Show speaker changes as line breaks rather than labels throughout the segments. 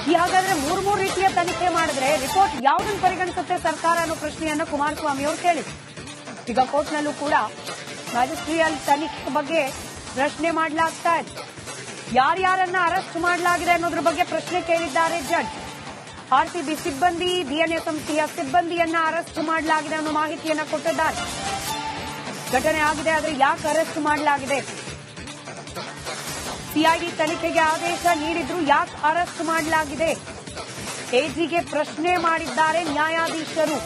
ಹಾಗಾದ್ರೆ ಮೂರ್ ಮೂರ್ ರೀತಿಯ ತನಿಖೆ ಮಾಡಿದ್ರೆ ರಿಪೋರ್ಟ್ ಯಾವ್ದನ್ನು ಪರಿಗಣಿಸುತ್ತೆ ಸರ್ಕಾರ ಅನ್ನೋ ಪ್ರಶ್ನೆಯನ್ನು ಕುಮಾರಸ್ವಾಮಿ ಅವರು ಕೇಳಿ. ಈಗ ಕೋರ್ಟ್ನಲ್ಲೂ ಕೂಡ ಮ್ಯಾಜಿಸ್ಟ್ರಿಯಲ್ ತನಿಖೆ ಬಗ್ಗೆ ಪ್ರಶ್ನೆ ಮಾಡಲಾಗ್ತಾ ಇದೆ ಯಾರ್ಯಾರನ್ನ ಅರೆಸ್ಟ್ ಮಾಡಲಾಗಿದೆ ಅನ್ನೋದ್ರ ಬಗ್ಗೆ ಪ್ರಶ್ನೆ ಕೇಳಿದ್ದಾರೆ ಜಡ್ಜ್. ಆರ್ಸಿಬಿ ಸಿಬ್ಬಂದಿ ಡಿಎನ್ಎ ಸಂಸ್ಥೆಯ ಸಿಬ್ಬಂದಿಯನ್ನ ಅರೆಸ್ಟ್ ಮಾಡಲಾಗಿದೆ ಅನ್ನೋ ಮಾಹಿತಿಯನ್ನ ಕೊಟ್ಟಿದ್ದಾರೆ. ಘಟನೆ ಆಗಿದೆ ಆದರೆ ಯಾಕೆ ಅರೆಸ್ಟ್ ಮಾಡಲಾಗಿದೆ? ಸಿಐಡಿ ತನಿಖೆಗೆ ಆದೇಶ ನೀಡಿದ್ರು ಯಾಕೆ ಅರೆಸ್ಟ್ ಮಾಡಲಾಗಿದೆ? ಎಜಿಗೆ ಪ್ರಶ್ನೆ ಮಾಡಿದ್ದಾರೆ ನ್ಯಾಯಾಧೀಶರು.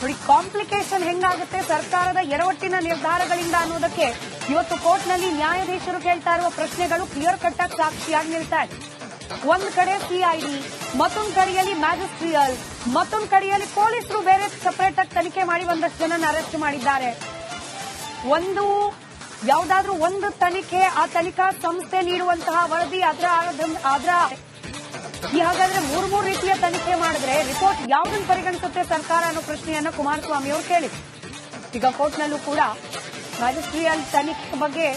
ನೋಡಿ ಕಾಂಪ್ಲಿಕೇಶನ್ ಹೆಂಗಾಗುತ್ತೆ? ಸರ್ಕಾರದ ಎರವಟ್ಟಿನ ನಿರ್ಧಾರಗಳಿಂದ ಅನ್ನೋದಕ್ಕೆ ಇವತ್ತು ಕೋರ್ಟ್ನಲ್ಲಿ ನ್ಯಾಯಾಧೀಶರು ಕೇಳ್ತಾ ಇರುವ ಪ್ರಶ್ನೆಗಳು ಕ್ಲಿಯರ್ ಕಟ್ ಆಗಿ ಸಾಕ್ಷಿಯಾಗಿ ನಿಲ್ತಾ ಇದೆ. ಒಂದ್ ಕಡೆ ಸಿಐಡಿ, ಮತ್ತೊಂದು ಕಡೆಯಲ್ಲಿ ಮ್ಯಾಜಿಸ್ಟ್ರಿಯಲ್, ಮತ್ತೊಂದು ಕಡೆಯಲ್ಲಿ ಪೊಲೀಸರು ಬೇರೆ ಸಪರೇಟ್ ಆಗಿ ತನಿಖೆ ಮಾಡಿ ಒಂದಷ್ಟು ಜನನ ಅರೆಸ್ಟ್ ಮಾಡಿದ್ದಾರೆ. ಒಂದು ಯಾವುದಾದ್ರೂ ಒಂದು ತನಿಖೆ, ಆ ತನಿಖಾ ಸಂಸ್ಥೆ ನೀಡುವಂತಹ ವರದಿ ಅದರ ಅದರ ಈ ಹಾಗಾದ್ರೆ ಮೂರ್ ಮೂರು ರೀತಿಯ ತನಿಖೆ ಮಾಡಿದ್ರೆ ರಿಪೋರ್ಟ್ ಯಾವ್ದನ್ನ ಪರಿಗಣಿಸುತ್ತೆ ಸರ್ಕಾರ ಅನ್ನೋ ಪ್ರಶ್ನೆಯನ್ನು ಕುಮಾರಸ್ವಾಮಿ ಅವರು ಕೇಳಿದ್ರು. ಈಗ ಕೋರ್ಟ್ನಲ್ಲೂ ಕೂಡ ಮ್ಯಾಜಿಸ್ಟ್ರಿಯಲ್ ತನಿಖೆ ಬಗ್ಗೆ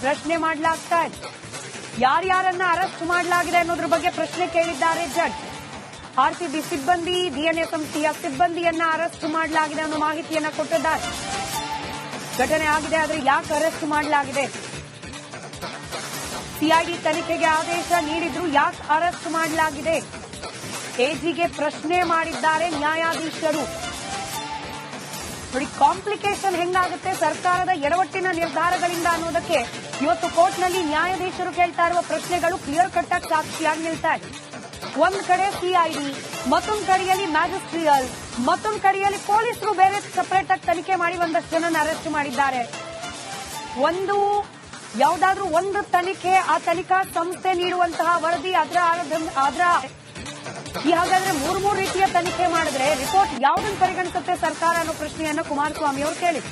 ಪ್ರಶ್ನೆ ಮಾಡಲಾಗ್ತಾ ಇದೆ. ಯಾರ್ಯಾರನ್ನ ಅರೆಸ್ಟ್ ಮಾಡಲಾಗಿದೆ ಅನ್ನೋದ್ರ ಬಗ್ಗೆ ಪ್ರಶ್ನೆ ಕೇಳಿದ್ದಾರೆ ಜಡ್ ಆರ್ಸಿಬಿ ಸಿಬ್ಬಂದಿ ಡಿಎನ್ಎ ಸಂಸ್ಥೆಯ ಸಿಬ್ಬಂದಿಯನ್ನ ಅರೆಸ್ಟ್ ಮಾಡಲಾಗಿದೆ ಅನ್ನೋ ಮಾಹಿತಿಯನ್ನ ಕೊಟ್ಟಿದ್ದಾರೆ. ಘಟನೆ ಆಗಿದೆ, ಆದರೆ ಯಾಕೆ ಅರೆಸ್ಟ್ ಮಾಡಲಾಗಿದೆ? ಸಿಐಡಿ ತನಿಖೆಗೆ ಆದೇಶ ನೀಡಿದ್ರು ಯಾಕೆ ಅರೆಸ್ಟ್ ಮಾಡಲಾಗಿದೆ? ಎಜಿಗೆ ಪ್ರಶ್ನೆ ಮಾಡಿದ್ದಾರೆ ನ್ಯಾಯಾಧೀಶರು. ನೋಡಿ ಕಾಂಪ್ಲಿಕೇಶನ್ ಹೆಂಗಾಗುತ್ತೆ? ಸರ್ಕಾರದ ಎಡವಟ್ಟಿನ ನಿರ್ಧಾರಗಳಿಂದ ಅನ್ನೋದಕ್ಕೆ ಇವತ್ತು ಕೋರ್ಟ್ನಲ್ಲಿ ನ್ಯಾಯಾಧೀಶರು ಕೇಳ್ತಾ ಇರುವ ಪ್ರಶ್ನೆಗಳು ಕ್ಲಿಯರ್ ಕಟ್ ಆಗಿ ಸಾಕ್ಷಿಯಾಗಿ ನಿಲ್ತಾ ಇದೆ. ಒಂದ್ ಕಡೆ ಸಿಐಡಿ, ಮತ್ತೊಂದು ಕಡೆಯಲ್ಲಿ ಮ್ಯಾಜಿಸ್ಟ್ರಿಯಲ್ ಮತ್ತೊಂದ್ ಕಡೆಯಲ್ಲಿ ಪೊಲೀಸರು ಬೇರೆ ಸಪರೇಟ್ ಆಗಿ ತನಿಖೆ ಮಾಡಿ ಒಂದಷ್ಟು ಜನನ ಅರೆಸ್ಟ್ ಮಾಡಿದ್ದಾರೆ. ಒಂದು, ಯಾವುದಾದ್ರೂ ಒಂದು ತನಿಖೆ, ಆ ತನಿಖಾ ಸಂಸ್ಥೆ ನೀಡುವಂತಹ ವರದಿ ಅದರ ಅದರ ಹಾಗಾದ್ರೆ ಮೂರು ಮೂರ್ ರೀತಿಯ ತನಿಖೆ ಮಾಡಿದ್ರೆ ರಿಪೋರ್ಟ್ ಯಾವ್ದನ್ನು ಪರಿಗಣಿಸುತ್ತೆ ಸರ್ಕಾರ ಅನ್ನೋ ಪ್ರಶ್ನೆಯನ್ನು ಕುಮಾರಸ್ವಾಮಿ ಅವರು ಕೇಳಿ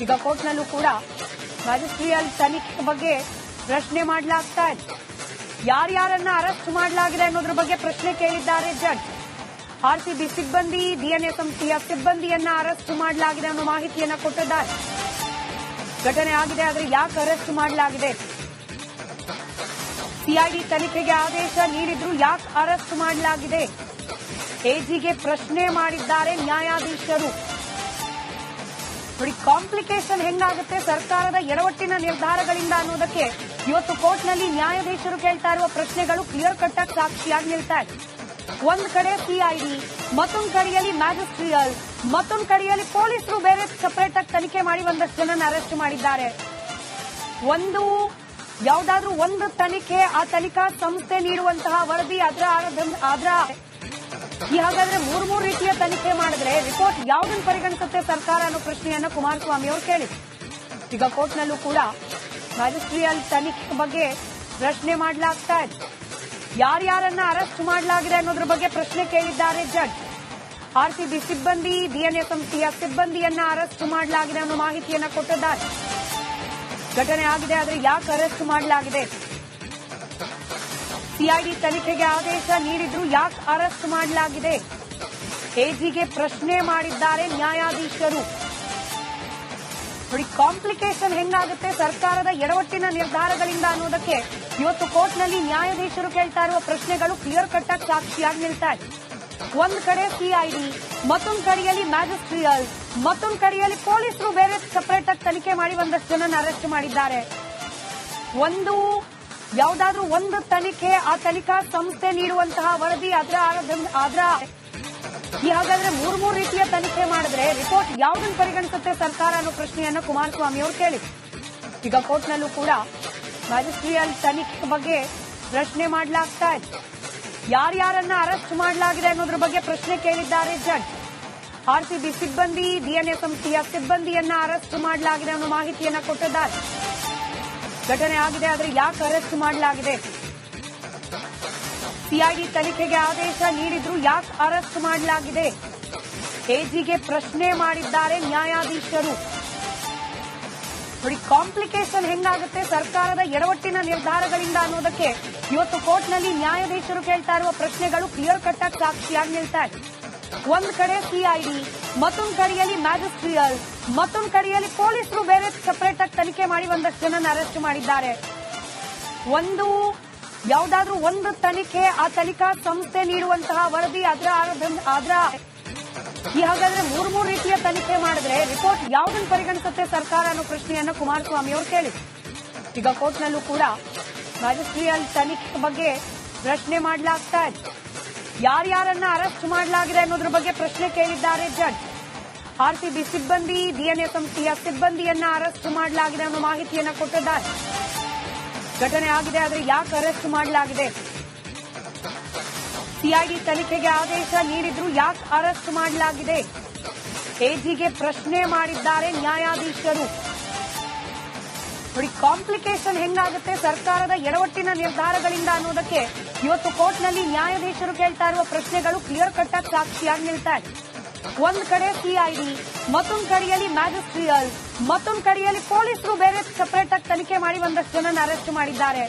ಈಗ ಕೋರ್ಟ್ನಲ್ಲೂ ಕೂಡ ರಾಜಕೀಯಲ್ ತನಿಖೆ ಬಗ್ಗೆ ಪ್ರಶ್ನೆ ಮಾಡಲಾಗ್ತಾ ಇದೆ. ಯಾರ್ಯಾರನ್ನ ಅರೆಸ್ಟ್ ಮಾಡಲಾಗಿದೆ ಅನ್ನೋದ್ರ ಬಗ್ಗೆ ಪ್ರಶ್ನೆ ಕೇಳಿದ್ದಾರೆ ಜಡ್ಜ್ ಆರ್ಸಿಬಿ ಸಿಬ್ಬಂದಿ, ಡಿಎನ್ಎ ಸಂಸ್ಥೆಯ ಸಿಬ್ಬಂದಿಯನ್ನ ಅರೆಸ್ಟ್ ಮಾಡಲಾಗಿದೆ ಅನ್ನೋ ಮಾಹಿತಿಯನ್ನ ಕೊಟ್ಟಿದ್ದಾರೆ. ಘಟನೆ ಆಗಿದೆ, ಆದರೆ ಯಾಕೆ ಅರೆಸ್ಟ್ ಮಾಡಲಾಗಿದೆ? ಸಿಐಡಿ ತನಿಖೆಗೆ ಆದೇಶ ನೀಡಿದ್ರು ಯಾಕೆ ಅರೆಸ್ಟ್ ಮಾಡಲಾಗಿದೆ? ಎಜಿಗೆ ಪ್ರಶ್ನೆ ಮಾಡಿದ್ದಾರೆ ನ್ಯಾಯಾಧೀಶರು. ನೋಡಿ ಕಾಂಪ್ಲಿಕೇಶನ್ ಹೆಂಗಾಗುತ್ತೆ? ಸರ್ಕಾರದ ಎಡವಟ್ಟಿನ ನಿರ್ಧಾರಗಳಿಂದ ಅನ್ನೋದಕ್ಕೆ ಇವತ್ತು ಕೋರ್ಟ್ನಲ್ಲಿ ನ್ಯಾಯಾಧೀಶರು ಕೇಳ್ತಾ ಇರುವ ಪ್ರಶ್ನೆಗಳು ಕ್ಲಿಯರ್ ಕಟ್ ಆಗಿ ಸಾಕ್ಷಿಯಾಗಿ ನಿಲ್ತಾ ಇದೆ. ಒಂದ್ ಕಡೆ ಸಿಐಡಿ ಮತ್ತೊಂದ್ ಕಡೆಯಲ್ಲಿ ಮ್ಯಾಜಿಸ್ಟ್ರಿಯಲ್, ಮತ್ತೊಂದ್ ಕಡೆಯಲ್ಲಿ ಪೊಲೀಸರು ಬೇರೆ ಸಪರೇಟ್ ಆಗಿ ತನಿಖೆ ಮಾಡಿ ಒಂದಷ್ಟು ಜನ ಅರೆಸ್ಟ್ ಮಾಡಿದ್ದಾರೆ. ಒಂದು, ಯಾವುದಾದ್ರೂ ಒಂದು ತನಿಖೆ, ಆ ತನಿಖಾ ಸಂಸ್ಥೆ ನೀಡುವಂತಹ ವರದಿ ಅದರ ಅದರ ಹಾಗಾದ್ರೆ ಮೂರ್ ಮೂರ್ ರೀತಿಯ ತನಿಖೆ ಮಾಡಿದ್ರೆ ರಿಪೋರ್ಟ್ ಯಾವುದನ್ನು ಪರಿಗಣಿಸುತ್ತೆ ಸರ್ಕಾರ ಅನ್ನೋ ಪ್ರಶ್ನೆಯನ್ನು ಕುಮಾರಸ್ವಾಮಿ ಅವರು ಕೇಳಿ ಈಗ ಕೋರ್ಟ್ನಲ್ಲೂ ಕೂಡ ಮ್ಯಾಜಿಸ್ಟ್ರಿಯಲ್ ತನಿಖೆ ಬಗ್ಗೆ ಪ್ರಶ್ನೆ ಮಾಡಲಾಗ್ತಾ ಇದೆ ಯಾರ್ಯಾರನ್ನ ಅರೆಸ್ಟ್ ಮಾಡಲಾಗಿದೆ ಅನ್ನೋದ್ರ ಬಗ್ಗೆ ಪ್ರಶ್ನೆ ಕೇಳಿದ್ದಾರೆ ಜಡ್ಜ್. ಆರ್ಸಿಬಿ ಸಿಬ್ಬಂದಿ, ಡಿಎನ್ಎ ಸಂಸ್ಥೆಯ ಸಿಬ್ಬಂದಿಯನ್ನ ಅರೆಸ್ಟ್ ಮಾಡಲಾಗಿದೆ ಅನ್ನೋ ಮಾಹಿತಿಯನ್ನ ಕೊಟ್ಟಿದ್ದಾರೆ. ಘಟನೆ ಆಗಿದೆ, ಆದರೆ ಯಾಕೆ ಅರೆಸ್ಟ್ ಮಾಡಲಾಗಿದೆ? ಸಿಐಡಿ ತನಿಖೆಗೆ ಆದೇಶ ನೀಡಿದ್ರು ಯಾಕೆ ಅರೆಸ್ಟ್ ಮಾಡಲಾಗಿದೆ? ಎಜಿಗೆ ಪ್ರಶ್ನೆ ಮಾಡಿದ್ದಾರೆ ನ್ಯಾಯಾಧೀಶರು. ನೋಡಿ ಕಾಂಪ್ಲಿಕೇಶನ್ ಹೆಂಗಾಗುತ್ತೆ? ಸರ್ಕಾರದ ಎಡವಟ್ಟಿನ ನಿರ್ಧಾರಗಳಿಂದ ಅನ್ನೋದಕ್ಕೆ ಇವತ್ತು ಕೋರ್ಟ್ನಲ್ಲಿ ನ್ಯಾಯಾಧೀಶರು ಕೇಳ್ತಾ ಇರುವ ಪ್ರಶ್ನೆಗಳು ಕ್ಲಿಯರ್ ಕಟ್ ಆಗಿ ಸಾಕ್ಷಿಯಾಗಿ ನಿಲ್ತಾ ಇದೆ. ಒಂದ್ ಕಡೆ ಸಿಐಡಿ ಮತ್ತೊಂದ್ ಕಡೆಯಲ್ಲಿ ಮ್ಯಾಜಿಸ್ಟ್ರಿಯಲ್ ಮತ್ತೊಂದ್ ಕಡೆಯಲ್ಲಿ ಪೊಲೀಸರು ಬೇರೆ ಸಪರೇಟ್ ಆಗಿ ತನಿಖೆ ಮಾಡಿ ಒಂದಷ್ಟು ಜನ ಅರೆಸ್ಟ್ ಮಾಡಿದ್ದಾರೆ. ಒಂದು, ಯಾವುದಾದ್ರೂ ಒಂದು ತನಿಖೆ ಆ ತನಿಖಾ ಸಂಸ್ಥೆ ನೀಡುವಂತಹ ವರದಿ ಅದರ ಅದರ ಹಾಗಾದ್ರೆ ಮೂರ್ ಮೂರು ರೀತಿಯ ತನಿಖೆ ಮಾಡಿದ್ರೆ ರಿಪೋರ್ಟ್ ಯಾವ್ದನ್ನ ಪರಿಗಣಿಸುತ್ತೆ ಸರ್ಕಾರ ಅನ್ನೋ ಪ್ರಶ್ನೆಯನ್ನ ಕುಮಾರಸ್ವಾಮಿ ಅವರು ಕೇಳಿ ಈಗ ಕೋರ್ಟ್ನಲ್ಲೂ ಕೂಡ ಮ್ಯಾಜಿಸ್ಟ್ರಿಯಲ್ ತನಿಖೆ ಬಗ್ಗೆ ಪ್ರಶ್ನೆ ಮಾಡಲಾಗ್ತಾ ಇದೆ ಯಾರ್ಯಾರನ್ನ ಅರೆಸ್ಟ್ ಮಾಡಲಾಗಿದೆ ಅನ್ನೋದ್ರ ಬಗ್ಗೆ ಪ್ರಶ್ನೆ ಕೇಳಿದ್ದಾರೆ ಜಡ್ಜ್. ಆರ್ಸಿಬಿ ಸಿಬ್ಬಂದಿ ಡಿಎನ್ಎ ಸಂಸ್ಥೆಯ ಸಿಬ್ಬಂದಿಯನ್ನ ಅರೆಸ್ಟ್ ಮಾಡಲಾಗಿದೆ ಅನ್ನೋ ಮಾಹಿತಿಯನ್ನ ಕೊಟ್ಟಿದ್ದಾರೆ. ಘಟನೆ ಆಗಿದೆ, ಆದರೆ ಯಾಕೆ ಅರೆಸ್ಟ್ ಮಾಡಲಾಗಿದೆ? ಸಿಐಡಿ ತನಿಖೆಗೆ ಆದೇಶ ನೀಡಿದ್ರು ಯಾಕೆ ಅರೆಸ್ಟ್ ಮಾಡಲಾಗಿದೆ? ಎಜಿಗೆ ಪ್ರಶ್ನೆ ಮಾಡಿದ್ದಾರೆ ನ್ಯಾಯಾಧೀಶರು. ನೋಡಿ, ಕಾಂಪ್ಲಿಕೇಶನ್ ಹೆಂಗಾಗುತ್ತೆ? ಸರ್ಕಾರದ ಎಡವಟ್ಟಿನ ನಿರ್ಧಾರಗಳಿಂದ ಅನ್ನೋದಕ್ಕೆ ಇವತ್ತು ಕೋರ್ಟ್ನಲ್ಲಿ ನ್ಯಾಯಾಧೀಶರು ಕೇಳ್ತಾ ಇರುವ ಪ್ರಶ್ನೆಗಳು ಕ್ಲಿಯರ್ ಕಟ್ ಆಗಿ ಸಾಕ್ಷಿಯಾಗಿ ನಿಲ್ತಾ ಇದೆ. ಒಂದ್ ಕಡೆ ಸಿಐಡಿ, ಮತ್ತೊಂದು ಕಡೆಯಲ್ಲಿ ಮ್ಯಾಜಿಸ್ಟ್ರಿಯಲ್, ಮತ್ತೊಂದು ಕಡೆಯಲ್ಲಿ ಪೊಲೀಸರು ಬೇರೆ ಸಪರೇಟ್ ಆಗಿ ತನಿಖೆ ಮಾಡಿ ಒಂದಷ್ಟು ಜನ ಅರೆಸ್ಟ್ ಮಾಡಿದ್ದಾರೆ. ಒಂದು ಯಾವುದಾದ್ರೂ ಒಂದು ತನಿಖೆ ಆ ತನಿಖಾ ಸಂಸ್ಥೆ ನೀಡುವಂತಹ ವರದಿ ಅದರ ಅದರ ಈ ಹಾಗಾದ್ರೆ ಮೂರ್ ಮೂರ್ ರೀತಿಯ ತನಿಖೆ ಮಾಡಿದ್ರೆ ರಿಪೋರ್ಟ್ ಯಾವುದನ್ನು ಪರಿಗಣಿಸುತ್ತೆ ಸರ್ಕಾರ ಅನ್ನೋ ಪ್ರಶ್ನೆಯನ್ನು ಕುಮಾರಸ್ವಾಮಿ ಅವರು ಕೇಳಿ ಈಗ ಕೋರ್ಟ್ನಲ್ಲೂ ಕೂಡ ಮ್ಯಾಜಿಸ್ಟ್ರಿಯಲ್ ತನಿಖೆ ಬಗ್ಗೆ ಪ್ರಶ್ನೆ ಮಾಡಲಾಗ್ತಾ ಇದೆ. ಯಾರ್ಯಾರನ್ನ ಅರೆಸ್ಟ್ ಮಾಡಲಾಗಿದೆ ಅನ್ನೋದ್ರ ಬಗ್ಗೆ ಪ್ರಶ್ನೆ ಕೇಳಿದ್ದಾರೆ ಜಡ್ ಆರ್ಸಿಬಿ ಸಿಬ್ಬಂದಿ ಡಿಎನ್ಎ ಸಂಸ್ಥೆಯ ಸಿಬ್ಬಂದಿಯನ್ನ ಅರೆಸ್ಟ್ ಮಾಡಲಾಗಿದೆ ಅನ್ನೋ ಮಾಹಿತಿಯನ್ನ ಕೊಟ್ಟಿದ್ದಾರೆ. ಘಟನೆ ಆಗಿದೆ, ಆದರೆ ಯಾಕೆ ಅರೆಸ್ಟ್ ಮಾಡಲಾಗಿದೆ? ಸಿಐಡಿ ತನಿಖೆಗೆ ಆದೇಶ ನೀಡಿದ್ರು ಯಾಕೆ ಅರೆಸ್ಟ್ ಮಾಡಲಾಗಿದೆ? ಎಜಿಗೆ ಪ್ರಶ್ನೆ ಮಾಡಿದ್ದಾರೆ ನ್ಯಾಯಾಧೀಶರು. ನೋಡಿ ಕಾಂಪ್ಲಿಕೇಶನ್ ಹೆಂಗಾಗುತ್ತೆ? ಸರ್ಕಾರದ ಎಡವಟ್ಟಿನ ನಿರ್ಧಾರಗಳಿಂದ ಅನ್ನೋದಕ್ಕೆ ಇವತ್ತು ಕೋರ್ಟ್ನಲ್ಲಿ ನ್ಯಾಯಾಧೀಶರು ಕೇಳ್ತಾ ಇರುವ ಪ್ರಶ್ನೆಗಳು ಕ್ಲಿಯರ್ ಕಟ್ ಆಗಿ ಸಾಕ್ಷಿಯಾಗಿ ನಿಲ್ತಾ ಒಂದ್ ಕಡೆ ಸಿಐಡಿ ಮತ್ತೊಂದ್ ಕಡೆಯಲ್ಲಿ ಮ್ಯಾಜಿಸ್ಟ್ರಿಯಲ್, ಮತ್ತೊಂದ್ ಕಡೆಯಲ್ಲಿ ಪೊಲೀಸರು ಬೇರೆ ಸಪರೇಟ್ ಆಗಿ ತನಿಖೆ ಮಾಡಿ ಒಂದಷ್ಟು ಜನ ಅರೆಸ್ಟ್ ಮಾಡಿದ್ದಾರೆ.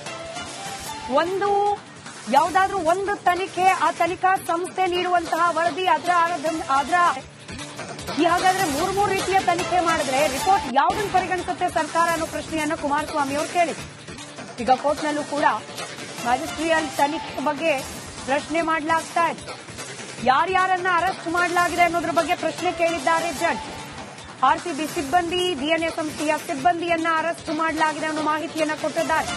ಒಂದು, ಯಾವುದಾದ್ರೂ ಒಂದು ತನಿಖೆ, ಆ ತನಿಖಾ ಸಂಸ್ಥೆ ನೀಡುವಂತಹ ವರದಿ ಅದರ ಅದರ ಹಾಗಾದ್ರೆ ಮೂರ್ ಮೂರ್ ರೀತಿಯ ತನಿಖೆ ಮಾಡಿದ್ರೆ ರಿಪೋರ್ಟ್ ಯಾವ್ದನ್ನ ಪರಿಗಣಿಸುತ್ತೆ ಸರ್ಕಾರ ಅನ್ನೋ ಪ್ರಶ್ನೆಯನ್ನ ಕುಮಾರಸ್ವಾಮಿ ಅವರು ಕೇಳಿ ಈಗ ಕೋರ್ಟ್ನಲ್ಲೂ ಕೂಡ ಮ್ಯಾಜಿಸ್ಟ್ರಿಯಲ್ ತನಿಖೆ ಬಗ್ಗೆ ಪ್ರಶ್ನೆ ಮಾಡಲಾಗ್ತಾ ಇದೆ ಯಾರ್ಯಾರನ್ನ ಅರೆಸ್ಟ್ ಮಾಡಲಾಗಿದೆ ಅನ್ನೋದ್ರ ಬಗ್ಗೆ ಪ್ರಶ್ನೆ ಕೇಳಿದ್ದಾರೆ ಜಡ್ಜ್. ಆರ್ಸಿಬಿ ಸಿಬ್ಬಂದಿ, ಡಿಎನ್ಎ ಸಂಸ್ಥೆಯ ಸಿಬ್ಬಂದಿಯನ್ನ ಅರೆಸ್ಟ್ ಮಾಡಲಾಗಿದೆ ಅನ್ನೋ ಮಾಹಿತಿಯನ್ನ ಕೊಟ್ಟಿದ್ದಾರೆ.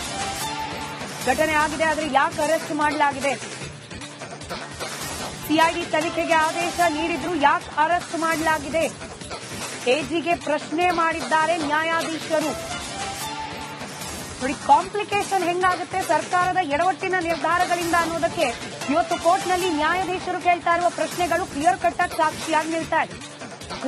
ಘಟನೆ ಆಗಿದೆ, ಆದರೆ ಯಾಕೆ ಅರೆಸ್ಟ್ ಮಾಡಲಾಗಿದೆ? ಸಿಐಡಿ ತನಿಖೆಗೆ ಆದೇಶ ನೀಡಿದ್ರು ಯಾಕೆ ಅರೆಸ್ಟ್ ಮಾಡಲಾಗಿದೆ? ಎಜಿಗೆ ಪ್ರಶ್ನೆ ಮಾಡಿದ್ದಾರೆ ನ್ಯಾಯಾಧೀಶರು. ನೋಡಿ ಕಾಂಪ್ಲಿಕೇಶನ್ ಹೆಂಗಾಗುತ್ತೆ? ಸರ್ಕಾರದ ಎಡವಟ್ಟಿನ ನಿರ್ಧಾರಗಳಿಂದ ಅನ್ನೋದಕ್ಕೆ ಇವತ್ತು ಕೋರ್ಟ್ನಲ್ಲಿ ನ್ಯಾಯಾಧೀಶರು ಕೇಳ್ತಾ ಇರುವ ಪ್ರಶ್ನೆಗಳು ಕ್ಲಿಯರ್ ಕಟ್ ಆಗಿ ಸಾಕ್ಷಿಯಾಗಿ ನಿಲ್ತಾ ಇದೆ.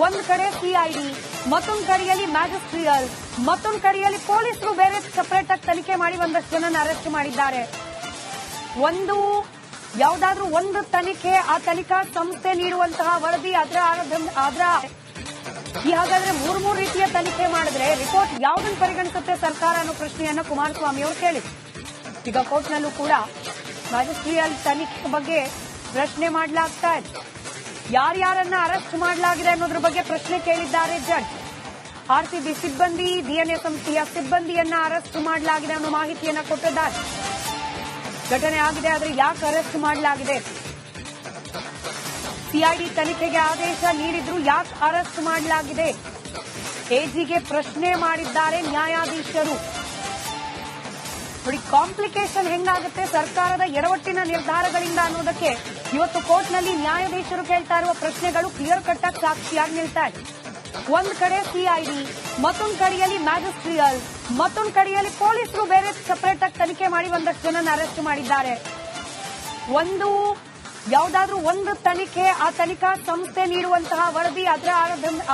ಒಂದ್ ಕಡೆ ಸಿಐಡಿ ಮತ್ತೊಂದ್ ಕಡೆಯಲ್ಲಿ ಮ್ಯಾಜಿಸ್ಟ್ರಿಯಲ್ ಮತ್ತೊಂದ್ ಕಡೆಯಲ್ಲಿ ಪೊಲೀಸರು ಬೇರೆ ಸಪರೇಟ್ ಆಗಿ ತನಿಖೆ ಮಾಡಿ ಒಂದಷ್ಟು ಜನ ಅರೆಸ್ಟ್ ಮಾಡಿದ್ದಾರೆ. ಒಂದು, ಯಾವುದಾದ್ರೂ ಒಂದು ತನಿಖೆ ಆ ತನಿಖಾ ಸಂಸ್ಥೆ ನೀಡುವಂತಹ ವರದಿ ಅದರ ಅದರ ಹಾಗಾದ್ರೆ ಮೂರ್ ಮೂರು ರೀತಿಯ ತನಿಖೆ ಮಾಡಿದ್ರೆ ರಿಪೋರ್ಟ್ ಯಾವ್ದನ್ನ ಪರಿಗಣಿಸುತ್ತೆ ಸರ್ಕಾರ ಅನ್ನೋ ಪ್ರಶ್ನೆಯನ್ನು ಕುಮಾರಸ್ವಾಮಿ ಅವರು ಕೇಳಿ ಈಗ ಕೋರ್ಟ್ನಲ್ಲೂ ಕೂಡ ರಾಜಕೀಯ ತನಿಖೆ ಬಗ್ಗೆ ಪ್ರಶ್ನೆ ಮಾಡಲಾಗ್ತಾ ಇದೆ. ಯಾರ್ಯಾರನ್ನ ಅರೆಸ್ಟ್ ಮಾಡಲಾಗಿದೆ ಅನ್ನೋದ್ರ ಬಗ್ಗೆ ಪ್ರಶ್ನೆ ಕೇಳಿದ್ದಾರೆ ಜಡ್ಜ್. ಆರ್ಸಿಬಿ ಸಿಬ್ಬಂದಿ ಡಿಎನ್ಎ ಸಂಸ್ಥೆಯ ಸಿಬ್ಬಂದಿಯನ್ನ ಅರೆಸ್ಟ್ ಮಾಡಲಾಗಿದೆ ಅನ್ನೋ ಮಾಹಿತಿಯನ್ನ ಕೊಟ್ಟಿದ್ದಾರೆ. ಘಟನೆ ಆಗಿದೆ ಆದ್ರೆ ಯಾಕೆ ಅರೆಸ್ಟ್ ಮಾಡಲಾಗಿದೆ? ಸಿಐಡಿ ತನಿಖೆಗೆ ಆದೇಶ ನೀಡಿದ್ರು ಯಾಕೆ ಅರೆಸ್ಟ್ ಮಾಡಲಾಗಿದೆ? ಎಜಿಗೆ ಪ್ರಶ್ನೆ ಮಾಡಿದ್ದಾರೆ ನ್ಯಾಯಾಧೀಶರು. ನೋಡಿ ಕಾಂಪ್ಲಿಕೇಶನ್ ಹೆಂಗಾಗುತ್ತೆ? ಸರ್ಕಾರದ ಎಡವಟ್ಟಿನ ನಿರ್ಧಾರಗಳಿಂದ ಅನ್ನೋದಕ್ಕೆ ಇವತ್ತು ಕೋರ್ಟ್ನಲ್ಲಿ ನ್ಯಾಯಾಧೀಶರು ಕೇಳ್ತಾ ಇರುವ ಪ್ರಶ್ನೆಗಳು ಕ್ಲಿಯರ್ ಕಟ್ ಆಗಿ ಸಾಕ್ಷಿಯಾಗಿ ನಿಲ್ತಾ ಇದೆ. ಒಂದ್ ಕಡೆ ಸಿಐಡಿ, ಮತ್ತೊಂದ್ ಕಡೆಯಲ್ಲಿ ಮ್ಯಾಜಿಸ್ಟ್ರಿಯಲ್, ಮತ್ತೊಂದ್ ಕಡೆಯಲ್ಲಿ ಪೊಲೀಸರು ಬೇರೆ ಸಪರೇಟ್ ಆಗಿ ತನಿಖೆ ಮಾಡಿ ಒಂದಷ್ಟು ಜನ ಅರೆಸ್ಟ್ ಮಾಡಿದ್ದಾರೆ. ಒಂದು ಯಾವುದಾದ್ರೂ ಒಂದು ತನಿಖೆ, ಆ ತನಿಖಾ ಸಂಸ್ಥೆ ನೀಡುವಂತಹ ವರದಿ ಅದರ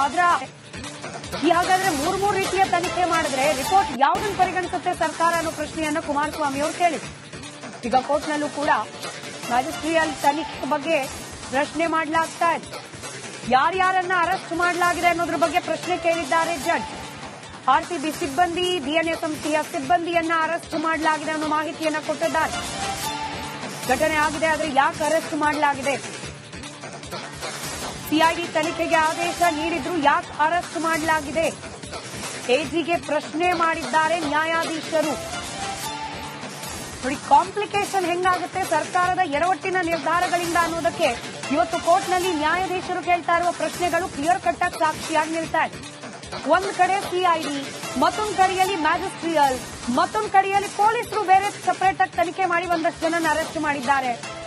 ಅದರ ಹಾಗಾದ್ರೆ ಮೂರ್ ಮೂರ್ ರೀತಿಯ ತನಿಖೆ ಮಾಡಿದ್ರೆ ರಿಪೋರ್ಟ್ ಯಾವುದನ್ನು ಪರಿಗಣಿಸುತ್ತೆ ಸರ್ಕಾರ ಅನ್ನೋ ಪ್ರಶ್ನೆಯನ್ನು ಕುಮಾರಸ್ವಾಮಿ ಅವರು ಕೇಳಿ ಈಗ ಕೋರ್ಟ್ನಲ್ಲೂ ಕೂಡ ಮ್ಯಾಜಿಸ್ಟ್ರಿಯಲ್ ತನಿಖೆ ಬಗ್ಗೆ ಪ್ರಶ್ನೆ ಮಾಡಲಾಗ್ತಾ ಇದೆ. ಯಾರ್ಯಾರನ್ನ ಅರೆಸ್ಟ್ ಮಾಡಲಾಗಿದೆ ಅನ್ನೋದ್ರ ಬಗ್ಗೆ ಪ್ರಶ್ನೆ ಕೇಳಿದ್ದಾರೆ ಜಡ್ಜ್. ಆರ್ಸಿಬಿ ಸಿಬ್ಬಂದಿ ಡಿಎನ್ಎ ಸಂಸ್ಥೆಯ ಸಿಬ್ಬಂದಿಯನ್ನ ಅರೆಸ್ಟ್ ಮಾಡಲಾಗಿದೆ ಅನ್ನೋ ಮಾಹಿತಿಯನ್ನ ಕೊಟ್ಟಿದ್ದಾರೆ. ಘಟನೆ ಆಗಿದೆ, ಆದರೆ ಯಾಕೆ ಅರೆಸ್ಟ್ ಮಾಡಲಾಗಿದೆ? ಸಿಐಡಿ ತನಿಖೆಗೆ ಆದೇಶ ನೀಡಿದ್ರು ಯಾಕೆ ಅರೆಸ್ಟ್ ಮಾಡಲಾಗಿದೆ? ಎಜಿಗೆ ಪ್ರಶ್ನೆ ಮಾಡಿದ್ದಾರೆ ನ್ಯಾಯಾಧೀಶರು. ನೋಡಿ ಕಾಂಪ್ಲಿಕೇಶನ್ ಹೆಂಗಾಗುತ್ತೆ? ಸರ್ಕಾರದ ಎಡವಟ್ಟಿನ ನಿರ್ಧಾರಗಳಿಂದ ಅನ್ನೋದಕ್ಕೆ ಇವತ್ತು ಕೋರ್ಟ್ನಲ್ಲಿ ನ್ಯಾಯಾಧೀಶರು ಕೇಳ್ತಾ ಇರುವ ಪ್ರಶ್ನೆಗಳು ಕ್ಲಿಯರ್ ಕಟ್ ಆಗಿ ಸಾಕ್ಷಿಯಾಗಿ ನಿಲ್ತಾ ಇದೆ. ಒಂದ್ ಕಡೆ ಸಿಐಡಿ ಮತ್ತೊಂದ್ ಕಡೆಯಲ್ಲಿ ಮ್ಯಾಜಿಸ್ಟ್ರಿಯಲ್, ಮತ್ತೊಂದ್ ಕಡೆಯಲ್ಲಿ ಪೊಲೀಸರು ಬೇರೆ ಸಪರೇಟ್ ಆಗಿ ತನಿಖೆ ಮಾಡಿ ಒಂದಷ್ಟು ಜನ ಅರೆಸ್ಟ್ ಮಾಡಿದ್ದಾರೆ.